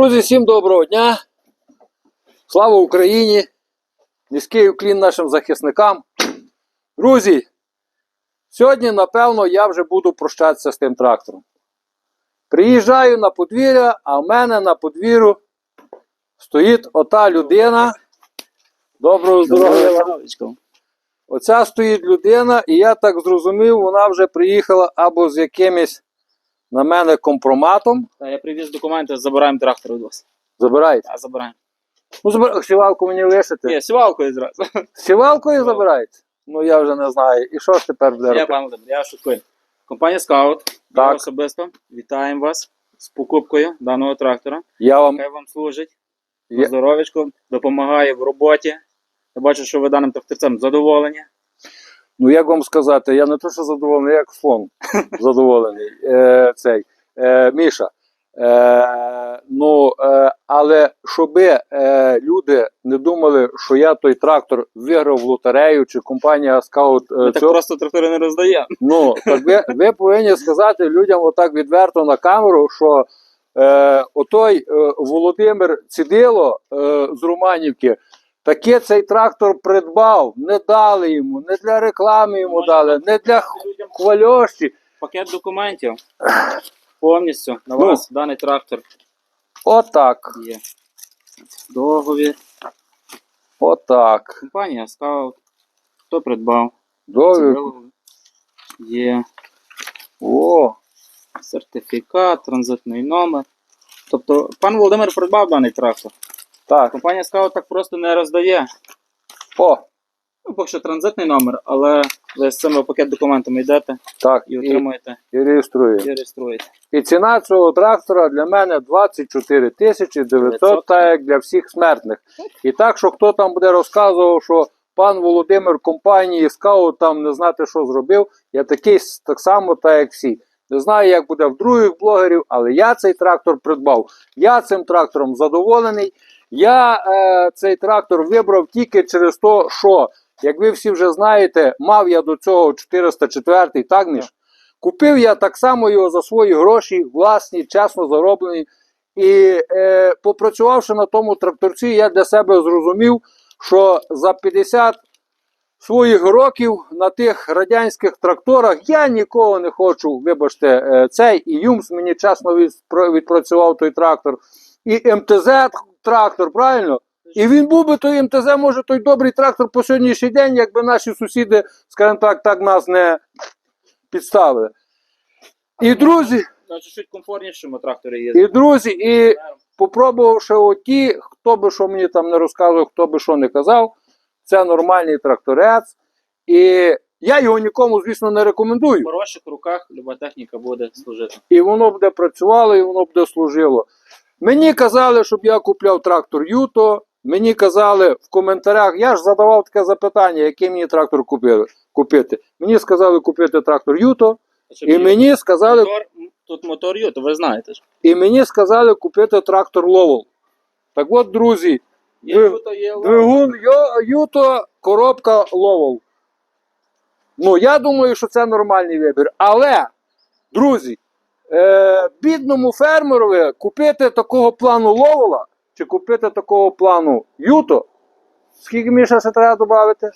Друзі, всім доброго дня. Слава Україні! Низький уклін нашим захисникам. Друзі, сьогодні, напевно, я вже буду прощатися з тим трактором. Приїжджаю на подвір'я, а в мене на подвір'ю стоїть ота людина. Доброго здоров'я. Оця стоїть людина, і я так зрозумів, вона вже приїхала або з якимось на мене компроматом. Та я привіз документи, забираємо трактор від вас. Забираєте. А забираємо. Ну, забир... сівалку мені лишите. Ні, сівалкою зразу. Сівалкою забираєте? Ну я вже не знаю. І що ж тепер буде Я робити? пан Володимир, я шуткую. Компанія Скаут, Так. особисто вітаємо вас з покупкою даного трактора. Я вам. Хай вам служить, Я... здоров'ячко, допомагає в роботі. Я бачу, що ви даним тракторцем задоволені. Ну як вам сказати, я не то, що задоволений, я як слон задоволений. Е, цей. Е, Міша. Е, ну, е, але щоби е, люди не думали, що я той трактор виграв в лотерею чи компанія Скаут. Ми Е, так цього- просто трактори не роздаємо. Ну, так ви, ви повинні сказати людям отак відверто на камеру, що е, отой е, Володимир Цідило е, з Романівки таке цей трактор придбав, не дали йому, не для реклами йому Можна дали, не для хвальощі. пакет документів повністю на Ну. вас даний трактор Отак. є. Договір. Отак. Компанія Скаут. Хто придбав? Довід. Є. О, сертифікат, транзитний номер. Тобто, пан Володимир придбав даний трактор. Так. Компанія Scout так просто не роздає. О, Ну, поки що транзитний номер, але ви з цими пакет документами йдете так. і І, отримуєте, і реєструю. і реєструєте. І ціна цього трактора для мене 24 тисячі 900, так як для всіх смертних. І так, що хто там буде розказував, що пан Володимир компанії Скаут там не знати, що зробив, я такий так само, так як всі. Не знаю, як буде в других блогерів, але я цей трактор придбав. Я цим трактором задоволений. Я е, цей трактор вибрав тільки через те, що, як ви всі вже знаєте, мав я до цього 404 так Міш? Купив я так само його за свої гроші, власні, чесно зароблені. І е, попрацювавши на тому тракторці, я для себе зрозумів, що за 50 своїх років на тих радянських тракторах я нікого не хочу, вибачте, е, цей і Юмс мені чесно відпрацював той трактор, і МТЗ трактор, правильно? І він був би той МТЗ, може, той добрий трактор по сьогоднішній день, якби наші сусіди, скажімо так, так нас не підставили. І друзі, Значить, чуть комфортнішому тракторі є. і друзі, і попробувавши оті, хто би що мені там не розказував, хто би що не казав, це нормальний тракторець. І я його нікому, звісно, не В рекомендую. хороших руках люба техніка буде служити. І воно буде працювало, і воно буде служило. Мені казали, щоб я купляв трактор Юто. Мені казали в коментарях, я ж задавав таке запитання, який мені трактор купили, купити. Мені сказали купити трактор Юто, і мені сказали мотор, тут мотор є, то ви знаєте ж. І мені сказали купити трактор Ловол. Так от, друзі, Є Ви- Юто, є двигун Йо- Юто, коробка Ловол. Ну, я думаю, що це нормальний вибір. Але, друзі, е, бідному фермерові купити такого плану Ловола чи купити такого плану Юто, скільки Міша ще треба додати?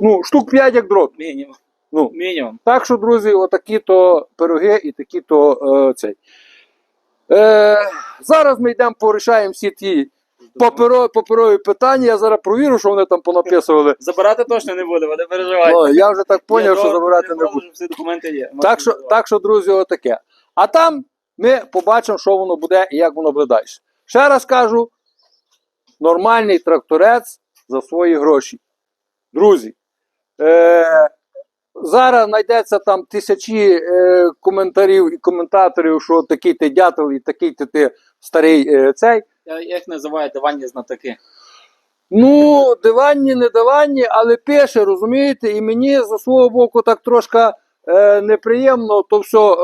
Ну, штук 5 як дрот. Мінімум. Ну, Мінімум. так що, друзі, отакі то пироги і такі то е, цей. Е, зараз ми йдемо порішаємо всі ті паперо, паперові питання. Я зараз провірю, що вони там понаписували. Забирати точно не будемо, не переживайте. Ну, я вже так зрозумів, що забирати не буду. Всі документи є. Так що, так що, друзі, отаке. А там ми побачимо, що воно буде і як воно буде далі. Ще раз кажу: нормальний тракторець за свої гроші. Друзі, е, зараз знайдеться там тисячі е, коментарів і коментаторів, що такий ти дятел і такий ти, ти старий е, цей. Як називають диванні знатоки? Ну, диванні, не диванні, але пише, розумієте, і мені з свого боку так трошки е, неприємно то все е,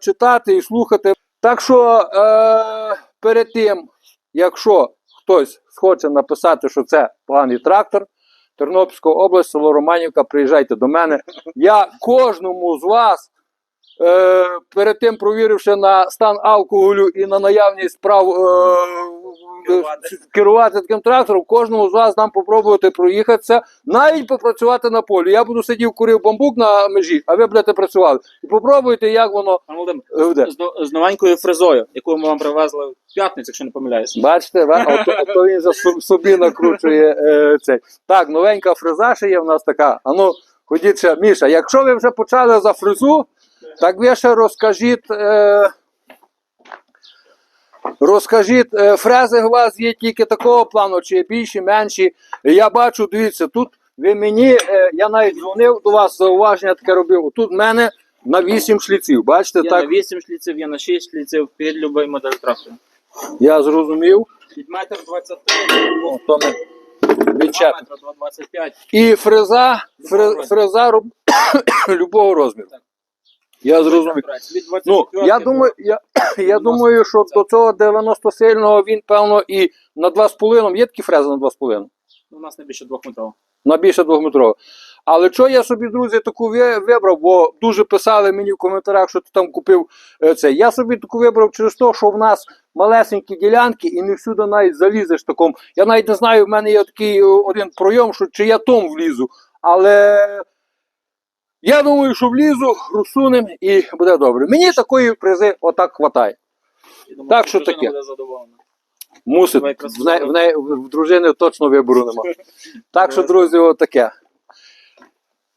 читати і слухати. Так що е, перед тим, якщо хтось схоче написати, що це поганий трактор, Тернопільська область, село Романівка, приїжджайте до мене. Я кожному з вас е, перед тим провіривши на стан алкоголю і на наявність прав е, Керувати. керувати таким трактором, кожному з вас нам попробувати проїхатися, навіть попрацювати на полі. Я буду сидів, курив бамбук на межі, а ви будете працювати. І попробуйте, як воно Володимир, е, буде. з, з новенькою фрезою, яку ми вам привезли в п'ятницю, якщо не помиляюся. Бачите, ба- а то, а то він за собі накручує е, цей. Так, новенька фреза ще є в нас така. А ну, ходіть ще, Міша, якщо ви вже почали за фрезу, так ви ще розкажіть. Е, розкажіть, е, фрези у вас є тільки такого плану, чи більші, менші. Я бачу, дивіться, тут ви мені, е, я навіть дзвонив до вас, зауваження таке робив. Тут в мене на 8 шліців. Бачите, Є так на 8 шліців, є на 6 шліців під любий модель трактора. я зрозумів. Під метр 23, О, то ми 2 відчеп. І фреза, фре, фреза любого розміру. Я зрозумів. Ну, я думаю, я, я думаю, що до цього 90 сильного він, певно, і на 2,5 є такі фрези на 2,5. Ну, У нас не більше 2 метров. На більше 2 метрового. Але що я собі, друзі, таку вибрав, бо дуже писали мені в коментарях, що ти там купив е, це. Я собі таку вибрав через те, що в нас малесенькі ділянки і не всюди навіть залізеш таком. Я навіть не знаю, в мене є такий е, один пройом, що чи я том влізу. Але я думаю, що влізу, розсунем і буде добре. Мені такої призи отак хватає. Думаю, Так, що таке? буде. Мусить. В, не, в, не, в дружини точно вибору нема. Так що, друзі, отаке.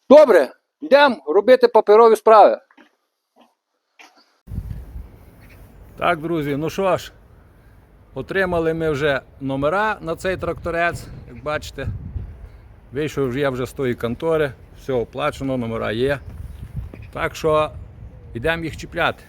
Добре, йдемо робити паперові справи. Так, друзі, ну що ж, отримали ми вже номера на цей тракторець, як бачите. Вийшов я вже з тої контори, все оплачено, номера є. Так що йдемо їх чіпляти.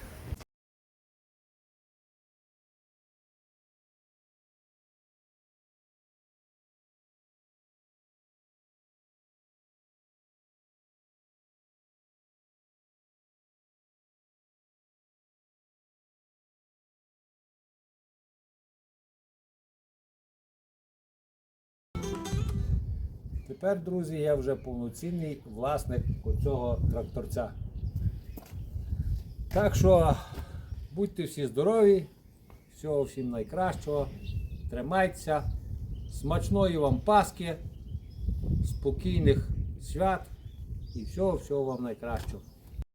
Тепер, друзі, я вже повноцінний власник оцього тракторця. Так що будьте всі здорові, всього всім найкращого. Тримайтеся, смачної вам Паски, спокійних свят і всього всього вам найкращого.